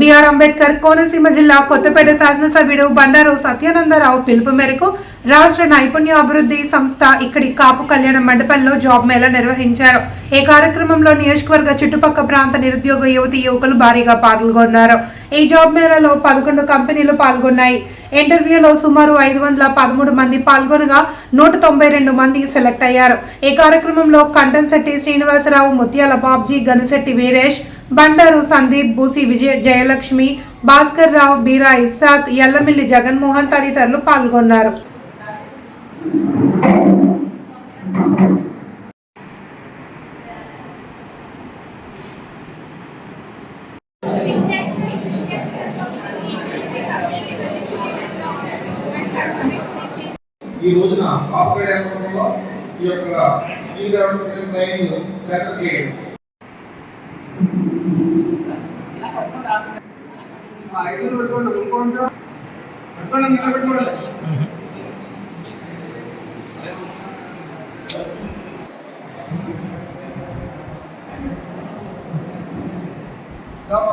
BR Ambedkar Konaseema జిల్లా కొత్తపేట శాసనసభ్యుడు బండారు సత్యానందరావు పిలుపు మేరకు రాష్ట్ర నైపుణ్య అభివృద్ధి సంస్థ ఇక్కడి కాపు కళ్యాణ మండపంలో జాబ్ మేళా నిర్వహించారు. ఈ కార్యక్రమంలో నియోజకవర్గ చుట్టుపక్క ప్రాంత నిరుద్యోగ యువతి యువకులు భారీగా పాల్గొన్నారు. ఈ జాబ్ మేళాలో పదకొండు కంపెనీలు పాల్గొన్నాయి. ఇంటర్వ్యూలో సుమారు ఐదు వందల పదమూడు మంది పాల్గొనగా నూట తొంభై రెండు మంది సెలెక్ట్ అయ్యారు. ఈ కార్యక్రమంలో కంటన్శెట్టి శ్రీనివాసరావు ముత్యాల బాబ్జీ గనిశెట్టి వీరేష్ బండారు సందీప్ బూసి విజయ జయలక్ష్మి భాస్కర్ రావు బీరా ఇస్సాక్ ఎల్లమిల్లి జగన్మోహన్ తదితరులు పాల్గొన్నారు. ఈ రోజున ఆపరేట్ ఈ యొక్క స్కిల్ డెవలప్మెంట్ ట్రైనింగ్ సెంటర్కి ఐదుగురు పెట్టుకోండి ఇంకోటి పెట్టుకోండి నిలబెట్టుకోండి. బాబు